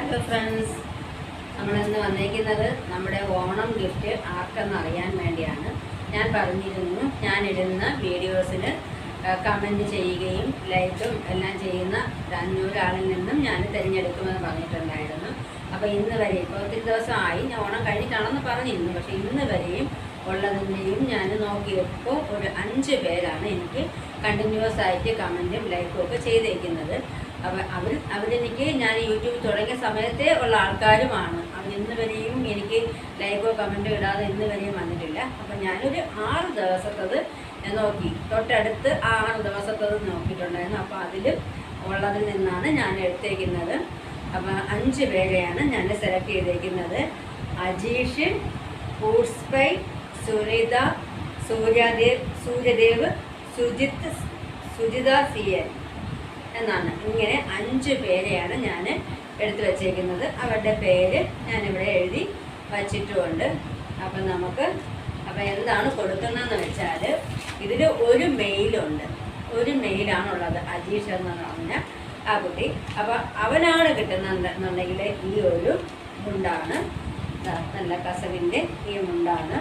Hello friends നമ്മളിന്ന് വന്നേക്കുന്നത് നമ്മുടെ ഓണം ഗിഫ്റ്റ് ആർക്കെന്ന് അറിയാൻ വേണ്ടിയാണ്. ഞാൻ പറഞ്ഞിരുന്നു ഞാൻ ഇടുന്ന വീഡിയോസിന് കമന്റ് ചെയ്യുകയും ലൈക്കും എല്ലാം ചെയ്യുന്ന അഞ്ഞൂറാളിൽ നിന്നും ഞാൻ തിരഞ്ഞെടുക്കുമെന്ന് പറഞ്ഞിട്ടുണ്ടായിരുന്നു. അപ്പോൾ ഇന്ന് വരെ ഇപ്പോൾ ഒത്തിരി ദിവസമായി ഞാൻ ഓണം കഴിഞ്ഞിട്ടാണെന്ന് പറഞ്ഞിരുന്നു. പക്ഷേ ഇന്ന് വരെയും ഉള്ളതിന്റെയും ഞാൻ നോക്കിയപ്പോൾ ഒരു അഞ്ച് പേരാണ് എനിക്ക് കണ്ടിന്യൂസ് ആയിട്ട് കമന്റും ലൈക്കും ഒക്കെ ചെയ്തേക്കുന്നത്. അവ അവർ അവരെനിക്ക് ഞാൻ യൂട്യൂബ് തുടങ്ങിയ സമയത്തേ ഉള്ള ആൾക്കാരുമാണ്. അവർ ഇന്ന് വരെയും എനിക്ക് ലൈക്കോ കമന്റോ ഇടാതെ ഇന്ന് വരെയും വന്നിട്ടില്ല. അപ്പം ഞാനൊരു ആറ് ദിവസത്തത് നോക്കി. തൊട്ടടുത്ത് ആറ് ദിവസത്തത് നോക്കിയിട്ടുണ്ടായിരുന്നു. അപ്പോൾ അതിൽ ഉള്ളതിൽ നിന്നാണ് ഞാൻ എടുത്തേക്കുന്നത്. അപ്പം അഞ്ച് പേരെയാണ് ഞാൻ സെലക്ട് ചെയ്തേക്കുന്നത്. അജീഷ് ഫ്രൂട്ട്സ് പൈ സുനിത സൂര്യദേവ് സൂര്യദേവ് സുജിത്ത് സുജിത സി എൻ. എന്നാണ്. ഇങ്ങനെ അഞ്ച് പേരെയാണ് ഞാൻ എടുത്തു വച്ചേക്കുന്നത്. അവരുടെ പേര് ഞാനിവിടെ എഴുതി വച്ചിട്ടുമുണ്ട്. അപ്പം നമുക്ക് അപ്പം എന്താണ് കൊടുക്കുന്നതെന്ന് വെച്ചാൽ ഇതിൽ ഒരു മെയിലുണ്ട്. ഒരു മെയിലാണുള്ളത് അജീഷ് എന്ന് പറഞ്ഞ ആ കുട്ടി. അപ്പോൾ അവനാണ് കിട്ടുന്നുണ്ടെന്നുണ്ടെങ്കിൽ ഈ ഒരു മുണ്ടാണ്. നല്ല കസവിന്റെ ഈ മുണ്ടാണ്.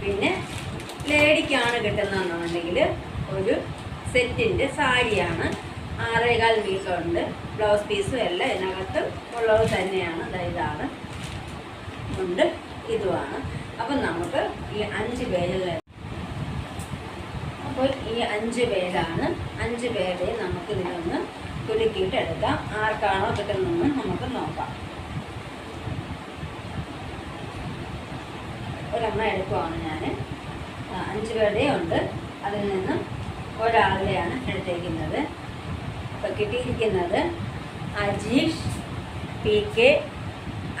പിന്നെ ലേഡിക്കാണ് കിട്ടുന്നതെന്നുണ്ടെങ്കിൽ ഒരു സെറ്റിന്റെ സാരിയാണ്. ആറേകാൽ മീറ്ററുണ്ട് ബ്ലൗസ് പീസും എല്ലാം ഇതിനകത്ത് ഉള്ളത് തന്നെയാണ്. ഇതാണ്. ഉണ്ട്. ഇതുമാണ്. അപ്പം നമുക്ക് ഈ അഞ്ച് പേര് അപ്പോൾ ഈ അഞ്ച് പേരാണ്. അഞ്ച് പേരെ നമുക്ക് ഇതിലൊന്ന് കുലുക്കിയിട്ട് എടുക്കാം. ആർക്കാണോ കിട്ടുന്നതെന്ന് നമുക്ക് നോക്കാം. ഒരെണ്ണം എടുക്കുവാണ് ഞാൻ അഞ്ച് പേരുടെ ഉണ്ട്. അതിൽ നിന്നും ഒരാളുടെയാണ് എടുത്തേക്കുന്നത്. അപ്പോൾ കിട്ടിയിരിക്കുന്നത് Ajeesh P K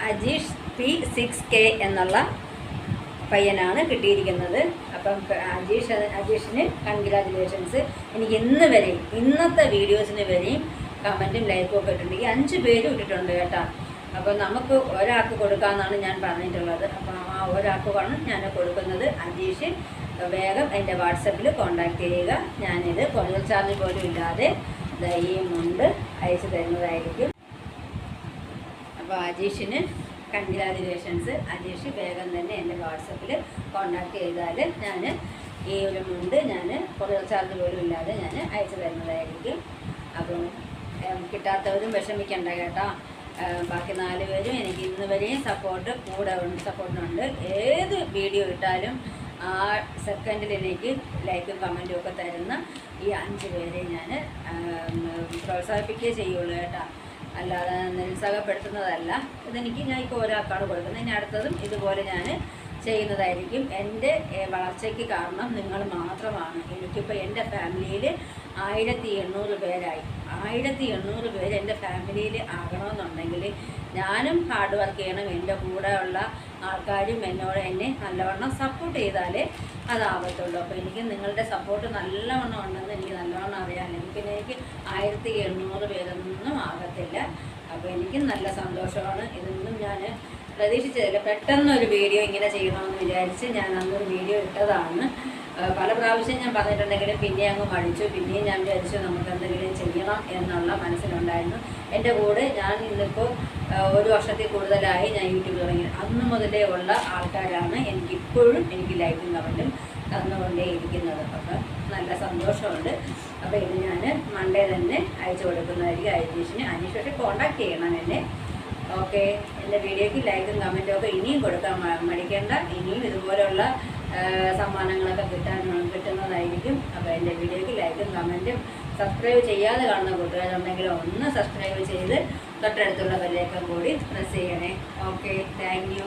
Ajeesh P six K എന്നുള്ള പയ്യനാണ് കിട്ടിയിരിക്കുന്നത്. അപ്പം അജീഷ് അജീഷിന് കൺഗ്രാജുലേഷൻസ് എനിക്ക് ഇന്ന് വരെയും ഇന്നത്തെ വീഡിയോസിന് വരെയും കമന്റും ലൈക്കും ഒക്കെ ഇട്ടിട്ടുണ്ടെങ്കിൽ അഞ്ച് പേരും ഇട്ടിട്ടുണ്ട് കേട്ടോ. അപ്പോൾ നമുക്ക് ഒരാൾക്ക് കൊടുക്കാമെന്നാണ് ഞാൻ പറഞ്ഞിട്ടുള്ളത്. അപ്പോൾ ആ ഒരാൾക്കാണ് ഞാൻ കൊടുക്കുന്നത്. അജീഷ് വേഗം എന്റെ വാട്സപ്പിൽ കോൺടാക്ട് ചെയ്യുക. ഞാനിത് കൊറിയർ ചാർജ് പോലും ഇല്ലാതെ ദയ്യമുണ്ട് അയച്ചു തരുന്നതായിരിക്കും. അപ്പോൾ അജീഷിന് കൺഗ്രാജുലേഷൻസ് അജീഷ് വേഗം തന്നെ എന്റെ വാട്സപ്പിൽ കോൺടാക്ട് ചെയ്താൽ ഞാൻ ഈ ഒരു മുണ്ട് ഞാൻ കൊറിയർ ചാർജ് പോലും ഇല്ലാതെ ഞാൻ അയച്ചു തരുന്നതായിരിക്കും. അപ്പം കിട്ടാത്തവരും വിഷമിക്കണ്ട കേട്ടോ. ബാക്കി നാല് പേരും എനിക്ക് ഇന്ന് വരെയും സപ്പോർട്ട് കൂടെ ഉണ്ട് ഏത് വീഡിയോ ഇട്ടാലും ആ സെക്കൻഡിൽ എനിക്ക് ലൈക്കും കമന്റും ഒക്കെ തരുന്ന ഈ അഞ്ച് പേരെ ഞാൻ പ്രോത്സാഹിപ്പിക്കുകയേ ചെയ്യുള്ളൂ കേട്ടോ. അല്ലാതെ നിരുത്സാഹപ്പെടുത്തുന്നതല്ല. ഇതെനിക്ക് ഞാൻ ഇപ്പോൾ ഒരാൾക്കാണ് കൊടുക്കുന്നത്. ഇനി അടുത്തതും ഇതുപോലെ ഞാൻ ചെയ്യുന്നതായിരിക്കും. എന്റെ വളർച്ചയ്ക്ക് കാരണം നിങ്ങൾ മാത്രമാണ്. എനിക്കിപ്പോൾ എന്റെ ഫാമിലിയിൽ ആയിരത്തി എണ്ണൂറ് പേരായി. ആയിരത്തി എണ്ണൂറ് പേര് എന്റെ ഫാമിലിയിൽ ആകണമെന്നുണ്ടെങ്കിൽ ഞാനും ഹാർഡ് വർക്ക് ചെയ്യണം. എന്റെ കൂടെ ഉള്ള ആൾക്കാരും എന്നോട് എന്നെ നല്ലവണ്ണം സപ്പോർട്ട് ചെയ്താലേ അതാവത്തുള്ളൂ. അപ്പോൾ എനിക്ക് നിങ്ങളുടെ സപ്പോർട്ട് നല്ലവണ്ണം ഉണ്ടെന്ന് എനിക്ക് നല്ലവണ്ണം അറിയാം. പിന്നെ എനിക്ക് ആയിരത്തി എണ്ണൂറ് പേരൊന്നും ആകത്തില്ല. അപ്പോൾ എനിക്കും നല്ല സന്തോഷമാണ്. ഇതൊന്നും ഞാൻ പ്രതീക്ഷിച്ചതില്ല. പെട്ടെന്ന് ഒരു വീഡിയോ ഇങ്ങനെ ചെയ്യണമെന്ന് വിചാരിച്ച് ഞാൻ അന്നൊരു വീഡിയോ ഇട്ടതാണ്. പല പ്രാവശ്യം ഞാൻ പറഞ്ഞിട്ടുണ്ടെങ്കിലും പിന്നെ അങ്ങ് മടിച്ചു. പിന്നെയും ഞാൻ വിചാരിച്ചു നമുക്ക് എന്തെങ്കിലും ചെയ്യണം എന്നുള്ള മനസ്സിലുണ്ടായിരുന്നു. എന്റെ കൂടെ ഞാൻ ഇന്നിപ്പോൾ ഒരു വർഷത്തിൽ കൂടുതലായി ഞാൻ യൂട്യൂബ് തുടങ്ങി. അന്ന് മുതലേ ഉള്ള ആൾക്കാരാണ് എനിക്കിപ്പോഴും എനിക്ക് ലൈക്കും കമന്റും തന്നുകൊണ്ടേ ഇരിക്കുന്നത്. അപ്പം നല്ല സന്തോഷമുണ്ട്. അപ്പോൾ ഇത് ഞാൻ മൺഡേ തന്നെ അയച്ചു കൊടുക്കുന്നതായിരിക്കും. അനീഷിന് അനീഷ് പക്ഷേ കോണ്ടാക്ട് ചെയ്യണം എന്നെ. ഓക്കെ എന്റെ വീഡിയോയ്ക്ക് ലൈക്കും കമന്റും ഒക്കെ ഇനിയും കൊടുക്കാൻ മടിക്കേണ്ട. ഇനിയും ഇതുപോലുള്ള ആ, സമ്മാനങ്ങളൊക്കെ കിട്ടാൻ കിട്ടുന്നതായിരിക്കും. അപ്പോൾ എന്റെ വീഡിയോയ്ക്ക് ലൈക്കും കമന്റും സബ്സ്ക്രൈബ് ചെയ്യാതെ കാണുന്ന കൂട്ടുകാരുണ്ടെങ്കിൽ ഒന്ന് സബ്സ്ക്രൈബ് ചെയ്ത് തൊട്ടടുത്തുള്ള ബെല്ലേക്കം കൂടി പ്രസ് ചെയ്യണേ. Okay thank